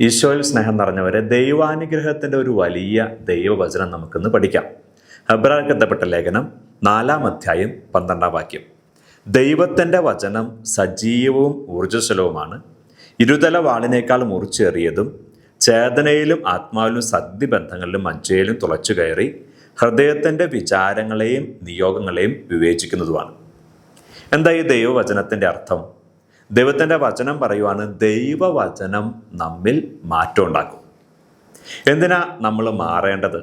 ഈശോയിൽ സ്നേഹം നിറഞ്ഞവരെ ദൈവാനുഗ്രഹത്തിന്റെ ഒരു വലിയ ദൈവവചനം നമുക്കിന്ന് പഠിക്കാം. ഹബ്രാർക്കെത്തപ്പെട്ട ലേഖനം നാലാം അധ്യായം പന്ത്രണ്ടാം വാക്യം. ദൈവത്തിന്റെ വചനം സജീവവും ഊർജസ്വലവുമാണ്. ഇരുതല വാളിനേക്കാൾ മുറിച്ചേറിയതും ചേതനയിലും ആത്മാവിലും സദ്യബന്ധങ്ങളിലും മഞ്ചയിലും തുളച്ചു കയറി ഹൃദയത്തിന്റെ വിചാരങ്ങളെയും നിയോഗങ്ങളെയും വിവേചിക്കുന്നതുമാണ്. എന്താ ഈ ദൈവവചനത്തിന്റെ അർത്ഥം? ദൈവത്തിന്റെ വചനം പറയുവാണ് ദൈവവചനം നമ്മിൽ മാറ്റം ഉണ്ടാക്കും. എന്തിനാ നമ്മൾ മാറേണ്ടത്?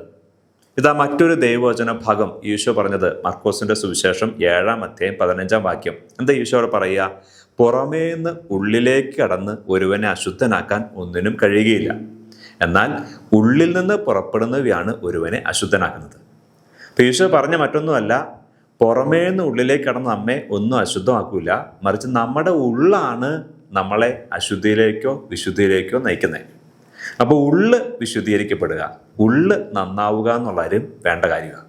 ഇതാ മറ്റൊരു ദൈവവചന ഭാഗം ഈശോ പറഞ്ഞത് മർക്കോസിന്റെ സുവിശേഷം ഏഴാം അധ്യായം പതിനഞ്ചാം വാക്യം. എന്താ ഈശോ പറയുക? പുറമേന്ന് ഉള്ളിലേക്ക് കടന്ന് ഒരുവനെ അശുദ്ധനാക്കാൻ ഒന്നിനും കഴിയുകയില്ല. എന്നാൽ ഉള്ളിൽ നിന്ന് പുറപ്പെടുന്നവയാണ് ഒരുവനെ അശുദ്ധനാക്കുന്നത്. അപ്പൊ ഈശോ പറഞ്ഞ മറ്റൊന്നുമല്ല പുറമേന്ന് ഉള്ളിലേക്ക് കടന്ന് നമ്മെ ഒന്നും അശുദ്ധമാക്കൂല. മറിച്ച് നമ്മുടെ ഉള്ളാണ് നമ്മളെ അശുദ്ധിയിലേക്കോ വിശുദ്ധിയിലേക്കോ നയിക്കുന്നത് അപ്പോൾ ഉള്ള് വിശുദ്ധീകരിക്കപ്പെടുക. ഉള്ള് നന്നാവുക എന്നുള്ളവരും വേണ്ട കാര്യമാണ്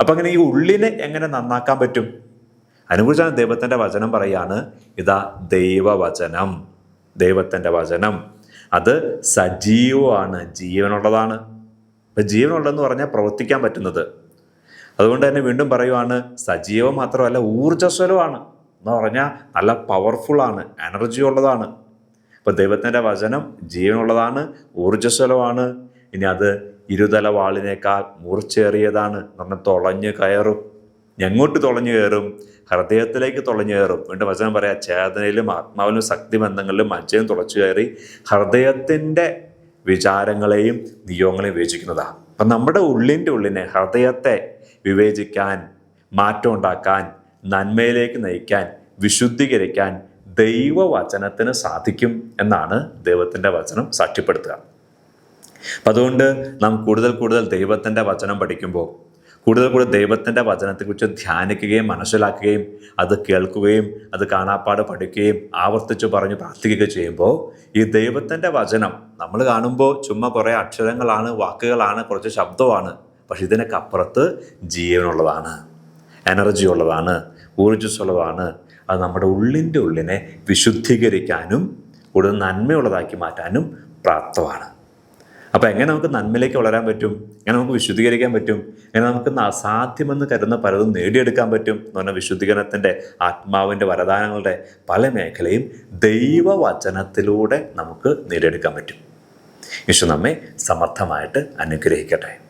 അപ്പം അങ്ങനെ ഈ ഉള്ളിനെ എങ്ങനെ നന്നാക്കാൻ പറ്റും? അതിനെക്കുറിച്ചാണ് ദൈവത്തിന്റെ വചനം പറയാണ്. ഇതാ ദൈവവചനം. ദൈവത്തിന്റെ വചനം. അത് സജീവമാണ് ജീവനുള്ളതാണ്. ഇപ്പം ജീവനുള്ളതെന്ന് പറഞ്ഞാൽ പ്രവർത്തിക്കാൻ പറ്റുന്നത്. അതുകൊണ്ട് തന്നെ വീണ്ടും പറയുവാണ് സജീവം മാത്രമല്ല ഊർജസ്വലമാണ് എന്ന് പറഞ്ഞാൽ നല്ല പവർഫുള്ളാണ് എനർജി ഉള്ളതാണ്. ഇപ്പം ദൈവത്തിന്റെ വചനം ജീവനുള്ളതാണ് ഊർജസ്വലമാണ് ഇനി അത് ഇരുതല വാളിനേക്കാൾ മൂർച്ചേറിയതാണ് എന്ന് തുളഞ്ഞു കയറും. എങ്ങോട്ട് തുളഞ്ഞു കയറും? ഹൃദയത്തിലേക്ക് തുളഞ്ഞു കയറും. വീണ്ടും വചനം പറയാം ചേതനയിലും ആത്മാവിലും ശക്തി ബന്ധങ്ങളിലും മജ്ജയും തുളച്ചു കയറി ഹൃദയത്തിന്റെ വിചാരങ്ങളെയും നിയോഗങ്ങളെയും വിവേചിക്കുന്നതാണ്. അപ്പം നമ്മുടെ ഉള്ളിന്റെ ഉള്ളിനെ ഹൃദയത്തെ വിവേചിക്കാൻ മാറ്റം ഉണ്ടാക്കാൻ നന്മയിലേക്ക് നയിക്കാൻ വിശുദ്ധീകരിക്കാൻ ദൈവവചനത്തിന് സാധിക്കും എന്നാണ് ദൈവത്തിന്റെ വചനം സാക്ഷ്യപ്പെടുത്തുക. അപ്പം അതുകൊണ്ട് നാം കൂടുതൽ കൂടുതൽ ദൈവത്തിന്റെ വചനം പഠിക്കുമ്പോൾ കൂടുതൽ കൂടുതൽ ദൈവത്തിന്റെ വചനത്തെക്കുറിച്ച് ധ്യാനിക്കുകയും മനസ്സിലാക്കുകയും അത് കേൾക്കുകയും അത് കാണാപ്പാട് പഠിക്കുകയും ആവർത്തിച്ച് പറഞ്ഞ് പ്രാർത്ഥിക്കുകയൊക്കെ ചെയ്യുമ്പോൾ ഈ ദൈവത്തിന്റെ വചനം നമ്മൾ കാണുമ്പോൾ ചുമ്മാ കുറേ അക്ഷരങ്ങളാണ് വാക്കുകളാണ് കുറച്ച് ശബ്ദമാണ് പക്ഷെ ഇതിനൊക്കെ അപ്പുറത്ത് ജീവനുള്ളതാണ് എനർജി ഉള്ളതാണ് ഊർജസ്വലമാണ് അത് നമ്മുടെ ഉള്ളിന്റെ ഉള്ളിനെ വിശുദ്ധീകരിക്കാനും കൂടുതൽ നന്മയുള്ളതാക്കി മാറ്റാനും പ്രാപ്തമാണ്. അപ്പോൾ എങ്ങനെ നമുക്ക് നന്മയിലേക്ക് വളരാൻ പറ്റും? എങ്ങനെ നമുക്ക് വിശുദ്ധീകരിക്കാൻ പറ്റും? എങ്ങനെ നമുക്ക് അസാധ്യമെന്ന് കരുതുന്ന പലതും നേടിയെടുക്കാൻ പറ്റും? എന്ന് പറഞ്ഞാൽ വിശുദ്ധീകരണത്തിന്റെ ആത്മാവിന്റെ വരദാനങ്ങളുടെ പല മേഖലയും ദൈവവചനത്തിലൂടെ നമുക്ക് നേടിയെടുക്കാൻ പറ്റും. യേശു നമ്മെ സമർത്ഥമായിട്ട് അനുഗ്രഹിക്കട്ടെ.